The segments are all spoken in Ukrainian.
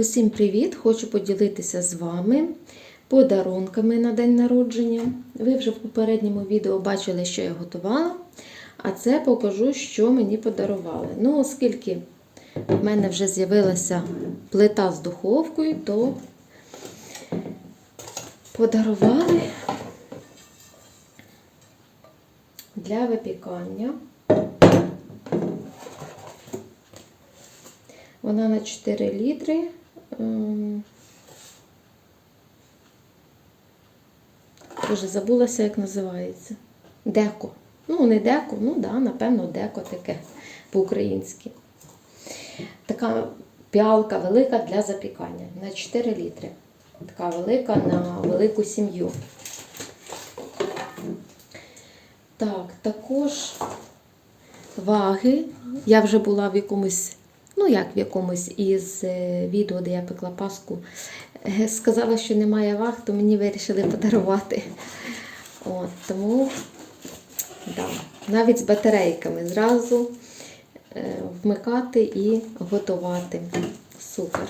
Усім привіт! Хочу поділитися з вами подарунками на день народження. Ви вже в попередньому відео бачили, що я готувала, а це покажу, що мені подарували. Ну, оскільки в мене вже з'явилася плита з духовкою, то подарували для випікання. Вона на 4 літри. Вже забулася, як називається. Деко. Ну, не деко, ну да, напевно, деко таке по-українськи. Така піалка велика для запікання на 4 літри. Така велика на велику сім'ю. Так, також ваги. Я вже була в якомусь, ну як в якомусь із е, відео, де я пекла паску. Е, Сказала, що немає ваг, то мені вирішили подарувати. От, тому да, навіть з батарейками зразу е, вмикати і готувати. Супер.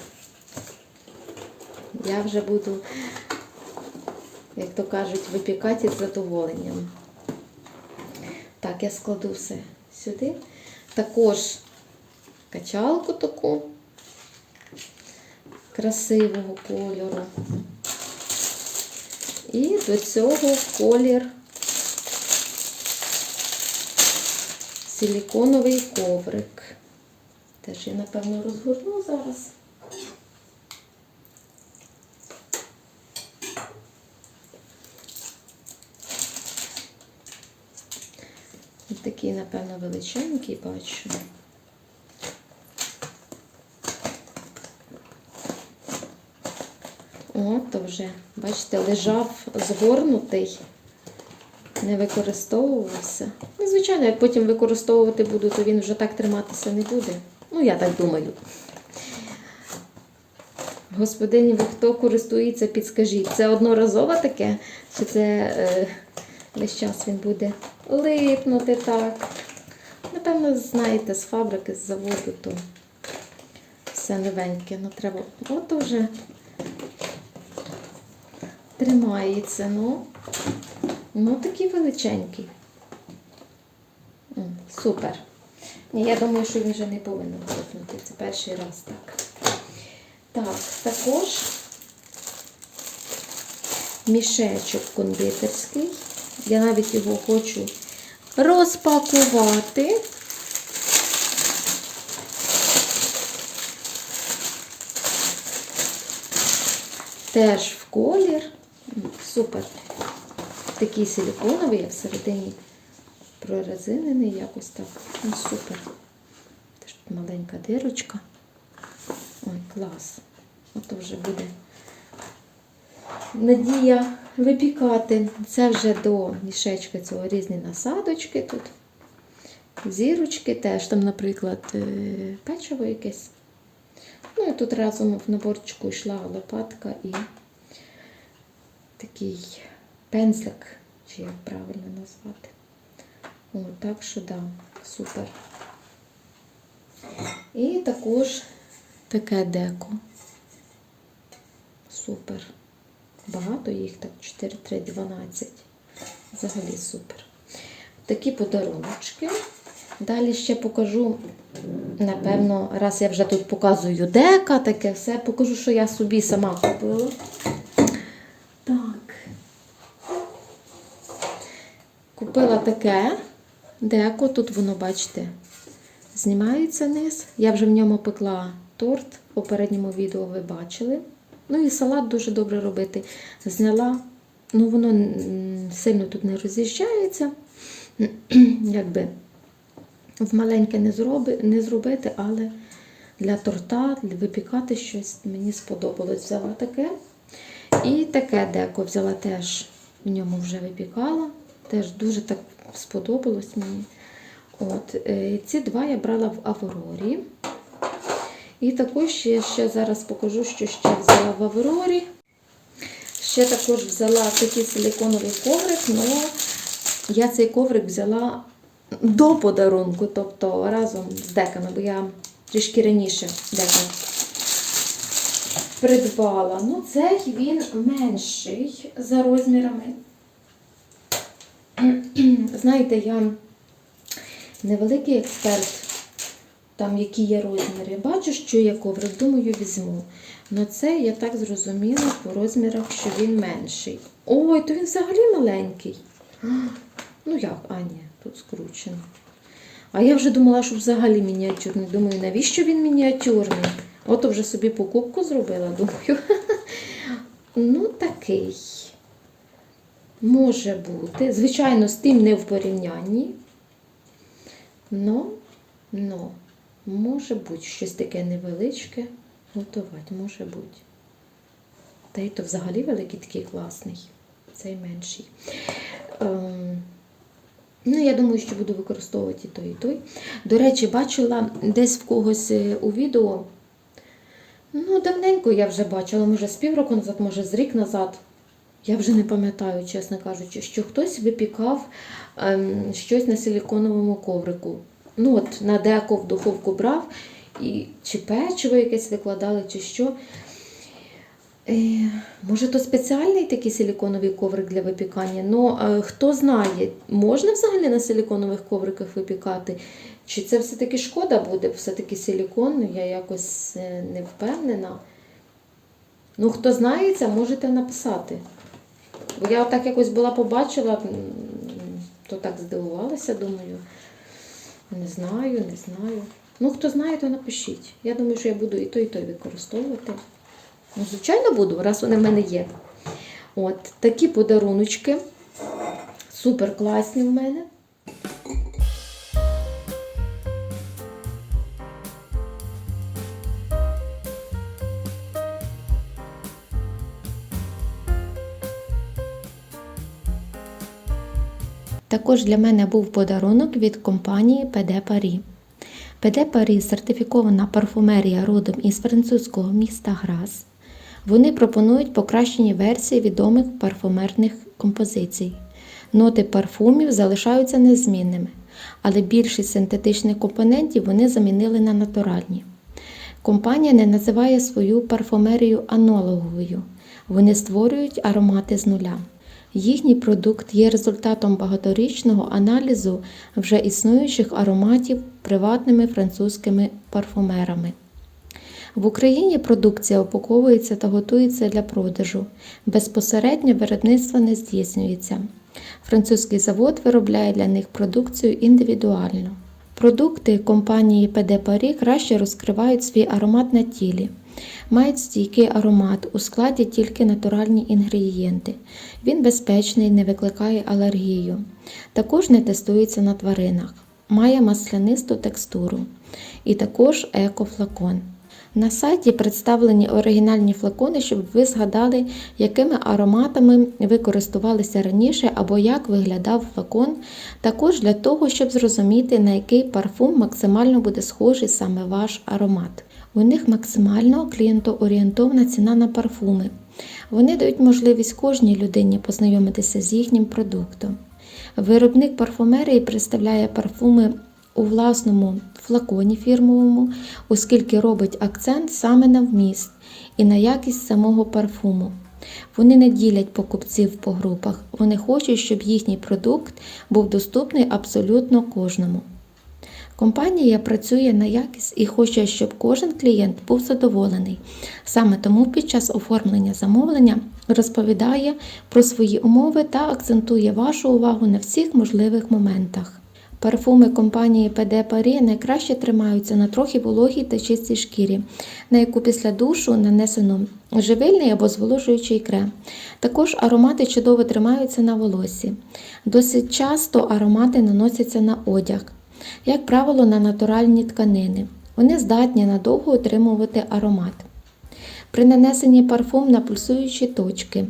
Я вже буду, як то кажуть, випікати з задоволенням. Так, я складу все сюди. Також качалку таку красивого кольору. І до цього колір силіконовий коврик. Теж я, напевно, розгорну зараз. Такий, напевно, величенький бачу. О, то вже, бачите, лежав згорнутий, не використовувався. Ну, звичайно, як потім використовувати буду, то він вже так триматися не буде. Ну, я так думаю. Господині, ви хто користується, підскажіть. Це одноразове таке? Чи це е, весь час він буде липнути так? Напевно, знаєте, з фабрики, з заводу, то все новеньке. Ну, треба. От вже тримається, ну. Ну, такий величенький. Супер. Я думаю, що він вже не повинен липнути. Це перший раз так. Так, також мішечок кондитерський. Я навіть його хочу розпакувати. Теж в колір. Супер. Такий силіконовий, а всередині прорезинений якось так. Ну, супер. Теж тут маленька дирочка. Ой, клас. Ото вже буде надія випікати. Це вже до мішечка цього різні насадочки тут. Зірочки теж, там, наприклад, е, печиво якесь. Ну і тут разом в наборчику йшла лопатка і такий пензлик, чи як правильно назвати. О, так що да, супер. І також таке деко. Супер. Багато їх, так, 4, 3, 12. Взагалі супер. Такі подаруночки. Далі ще покажу, напевно, раз я вже тут показую дека, таке все, покажу, що я собі сама купила. Таке деко, тут воно, бачите, знімається низ. Я вже в ньому пекла торт, в попередньому відео ви бачили. Ну і салат дуже добре робити. Зняла, ну воно сильно тут не роз'їжджається. Якби в маленьке не, зроби, не зробити, але для торта, для випікати щось мені сподобалось. Взяла таке. І таке деко взяла теж, в ньому вже випікала. Теж дуже так сподобалось мені. От, е, ці два я брала в Аврорі. І також я ще зараз покажу, що ще взяла в Аврорі. Ще також взяла такий силиконовий коврик, але я цей коврик взяла до подарунку, тобто разом з деками, бо я трішки раніше дека придбала. Ну, цей він менший за розмірами. Знаєте, я невеликий експерт, там які є розміри. Бачу, що є коврик, думаю, візьму. Но це я так зрозуміла по розмірах, що він менший. Ой, то він взагалі маленький. Ну як, а ні, тут скручено. А я вже думала, що взагалі мініатюрний. Думаю, навіщо він мініатюрний? От вже собі покупку зробила, думаю. Ну, такий. Може бути. Звичайно, з тим не в порівнянні. Но, но, може бути щось таке невеличке готувати, може бути. Та й то взагалі великий такий класний. Цей менший. Ем, Ну, я думаю, що буду використовувати і той, і той. До речі, бачила десь в когось е, у відео. Ну, давненько я вже бачила, може з півроку назад, може з рік назад. Я вже не пам'ятаю, чесно кажучи, що хтось випікав ем, щось на силіконовому коврику. Ну, от на деко в духовку брав, і чи печиво якесь викладали, чи що. Е, може, то спеціальний такий силіконовий коврик для випікання. Ну, е, хто знає, можна взагалі на силіконових ковриках випікати? Чи це все-таки шкода буде? Все-таки силікон, я якось е, не впевнена. Ну, хто знається, можете написати. Бо я так якось була побачила, то так здивувалася, думаю. Не знаю, не знаю. Ну, хто знає, то напишіть. Я думаю, що я буду і той, і той використовувати. Ну, звичайно, буду, раз вони в мене є. От, такі подаруночки. Супер класні в мене. Також для мене був подарунок від компанії PD Paris. PD Paris – сертифікована парфумерія родом із французького міста Грас. Вони пропонують покращені версії відомих парфумерних композицій. Ноти парфумів залишаються незмінними, але більшість синтетичних компонентів вони замінили на натуральні. Компанія не називає свою парфумерію аналоговою. Вони створюють аромати з нуля. Їхній продукт є результатом багаторічного аналізу вже існуючих ароматів приватними французькими парфумерами. В Україні продукція упаковується та готується для продажу. Безпосередньо виробництво не здійснюється. Французький завод виробляє для них продукцію індивідуально. Продукти компанії PD Paris краще розкривають свій аромат на тілі. Мають стійкий аромат, у складі тільки натуральні інгредієнти. Він безпечний, не викликає алергію. Також не тестується на тваринах. Має маслянисту текстуру. І також екофлакон. На сайті представлені оригінальні флакони, щоб ви згадали, якими ароматами ви користувалися раніше або як виглядав флакон, також для того, щоб зрозуміти, на який парфум максимально буде схожий саме ваш аромат. У них максимально клієнтоорієнтовна ціна на парфуми. Вони дають можливість кожній людині познайомитися з їхнім продуктом. Виробник парфумерії представляє парфуми у власному флаконі фірмовому, оскільки робить акцент саме на вміст і на якість самого парфуму. Вони не ділять покупців по групах, вони хочуть, щоб їхній продукт був доступний абсолютно кожному. Компанія працює на якість і хоче, щоб кожен клієнт був задоволений. Саме тому під час оформлення замовлення розповідає про свої умови та акцентує вашу увагу на всіх можливих моментах. Парфуми компанії PD Paris найкраще тримаються на трохи вологій та чистій шкірі, на яку після душу нанесено живильний або зволожуючий крем. Також аромати чудово тримаються на волосі. Досить часто аромати наносяться на одяг, як правило, на натуральні тканини. Вони здатні надовго утримувати аромат. При нанесенні парфум на пульсуючі точки.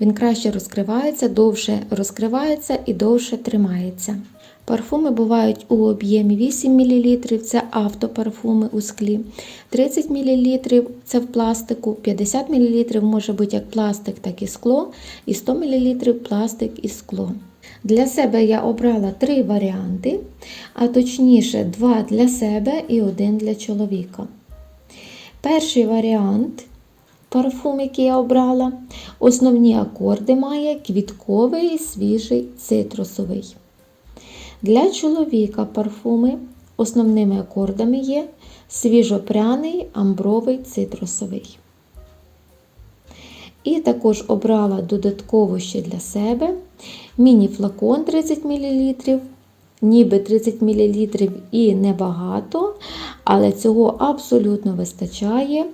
Він краще розкривається, довше розкривається і довше тримається. Парфуми бувають у об'ємі 8 мл це автопарфуми у склі, 30 мл це в пластику, 50 мл може бути як пластик, так і скло, і 100 мл пластик і скло. Для себе я обрала три варіанти, а точніше, два для себе і один для чоловіка. Перший варіант парфум, який я обрала. Основні акорди має квітковий свіжий цитрусовий. Для чоловіка парфуми основними акордами є свіжопряний, амбровий, цитрусовий. І також обрала додатково ще для себе міні-флакон 30 мл, ніби 30 мл і небагато, але цього абсолютно вистачає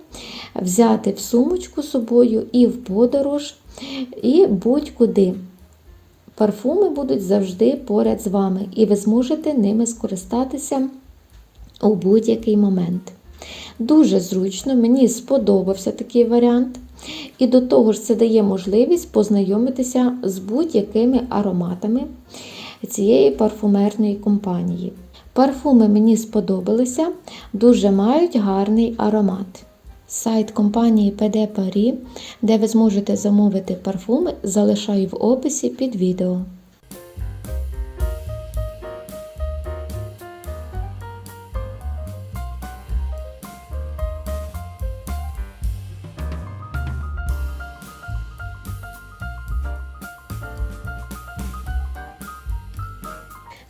взяти в сумочку з собою і в подорож, і будь-куди. Парфуми будуть завжди поряд з вами, і ви зможете ними скористатися у будь-який момент. Дуже зручно, мені сподобався такий варіант. І до того ж, це дає можливість познайомитися з будь-якими ароматами цієї парфумерної компанії. Парфуми мені сподобалися, дуже мають гарний аромат. Сайт компанії PD Paris, де ви зможете замовити парфуми, залишаю в описі під відео.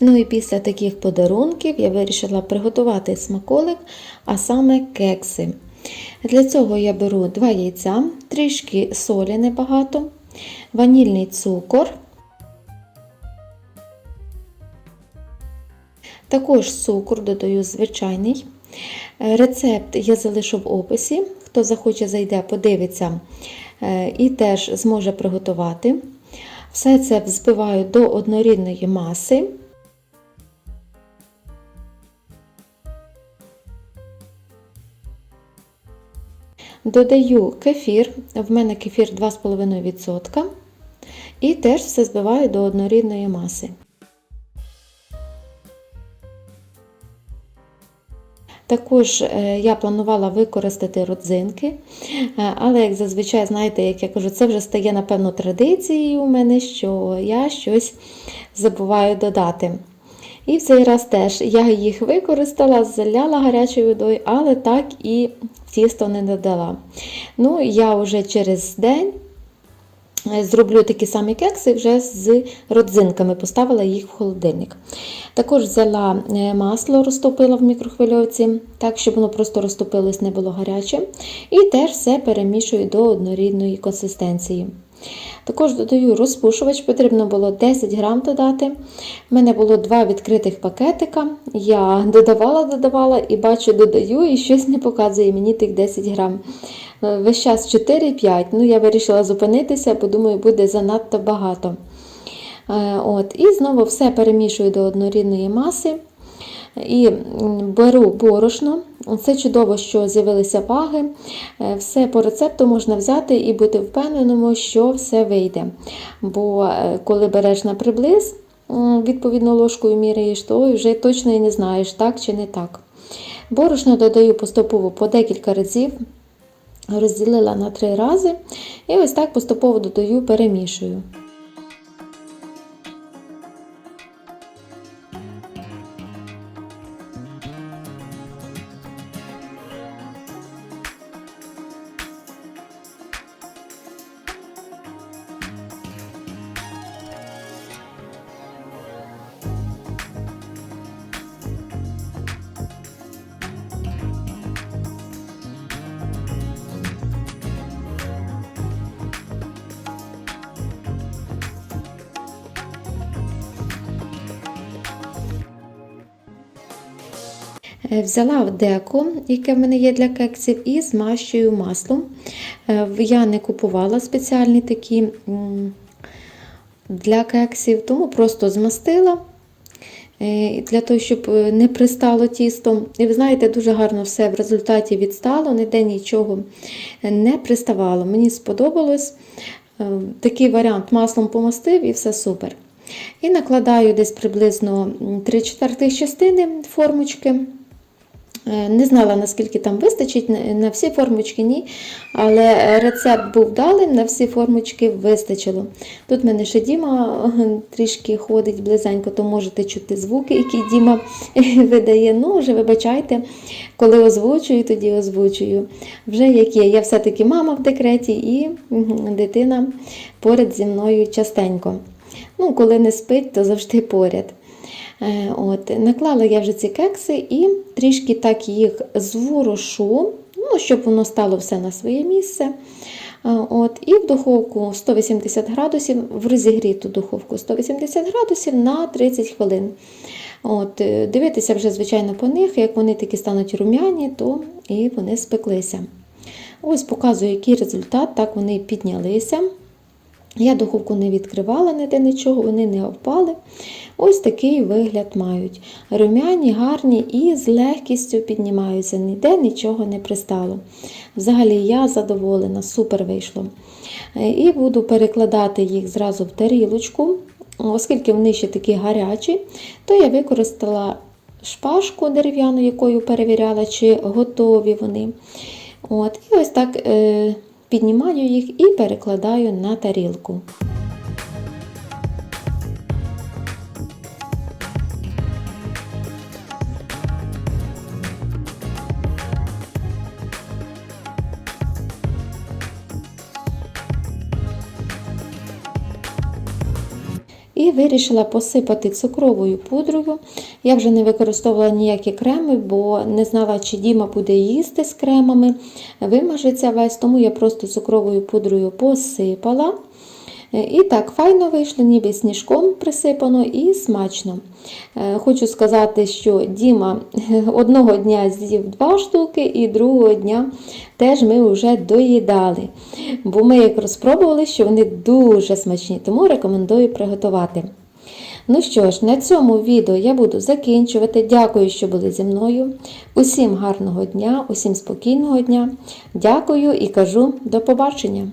Ну і після таких подарунків я вирішила приготувати смаколик, а саме кекси. Для цього я беру 2 яйця, трішки солі небагато, ванільний цукор. Також цукор додаю звичайний. Рецепт я залишу в описі. Хто захоче, зайде, подивиться е, і теж зможе приготувати. Все це взбиваю до однорідної маси. Додаю кефір, в мене кефір 2,5%. І теж все збиваю до однорідної маси. Також е, я планувала використати родзинки, е, але, як зазвичай, знаєте, як я кажу, це вже стає, напевно, традицією у мене, що я щось забуваю додати. І в цей раз теж я їх використала, заляла гарячою водою, але так і тісто не додала. Ну, я вже через день зроблю такі самі кекси вже з родзинками, поставила їх в холодильник. Також взяла масло, розтопила в мікрохвильовці, так, щоб воно просто розтопилось, не було гаряче. І теж все перемішую до однорідної консистенції. Також додаю розпушувач, потрібно було 10 грам додати. У мене було два відкритих пакетика. Я додавала, додавала і бачу, додаю, і щось не показує мені тих 10 грам. Весь час 4-5. Ну, я вирішила зупинитися, бо думаю, буде занадто багато. От, І знову все перемішую до однорідної маси. І беру борошно. Це чудово, що з'явилися ваги. Е, все по рецепту можна взяти і бути впевненому, що все вийде. Бо е, коли береш на приблиз, відповідно ложкою міряєш, то вже точно і не знаєш, так чи не так. Борошно додаю поступово по декілька разів, розділила на три рази. І ось так поступово додаю, перемішую. Взяла деко, яке в мене є для кексів, і змащую маслом. Е, Я не купувала спеціальні такі для кексів, тому просто змастила е, для того, щоб не пристало тісто. І ви знаєте, дуже гарно все в результаті відстало, ніде нічого не приставало. Мені сподобалось. Такий варіант маслом помастив і все супер. І накладаю десь приблизно 3 четвертих частини формочки Е, Не знала, наскільки там вистачить, на- на всі формочки ні. Але рецепт був далим, на всі формочки вистачило. Тут в мене ще Діма е, трішки ходить близенько, то можете чути звуки, які Діма видає. Ну, вже вибачайте, коли озвучую, тоді озвучую. Вже як є. Я все-таки мама в декреті і дитина поряд зі мною частенько. Ну, коли не спить, то завжди поряд. Е, От, наклала я вже ці кекси і трішки так їх зворошу, ну, щоб воно стало все на своє місце. Е, От, і в духовку 180 градусів, в розігріту духовку 180 градусів на 30 хвилин. От, е, дивитися вже, звичайно, по них, як вони такі стануть рум'яні, то і вони спеклися. Ось показую, який результат, так вони піднялися. Я духовку не відкривала ніде нічого, вони не впали. Ось такий вигляд мають. Румяні, гарні і з легкістю піднімаються, ніде нічого не пристало. Взагалі я задоволена, супер вийшло. Е, І буду перекладати їх зразу в тарілочку, оскільки вони ще такі гарячі, то я використала шпажку дерев'яну, якою перевіряла, чи готові вони. От, і ось так е, піднімаю їх і перекладаю на тарілку. Вирішила посипати цукровою пудрою. Я вже не використовувала ніякі креми, бо не знала, чи Діма буде їсти з кремами. Вимажеться весь, тому я просто цукровою пудрою посипала. Е, І так, файно вийшло, ніби сніжком присипано і смачно. Е, Хочу сказати, що Діма одного дня з'їв два штуки, і другого дня теж ми вже доїдали. Бо ми як розпробували, що вони дуже смачні, тому рекомендую приготувати. Ну що ж, на цьому відео я буду закінчувати. Дякую, що були зі мною. Усім гарного дня, усім спокійного дня. Дякую і кажу до побачення!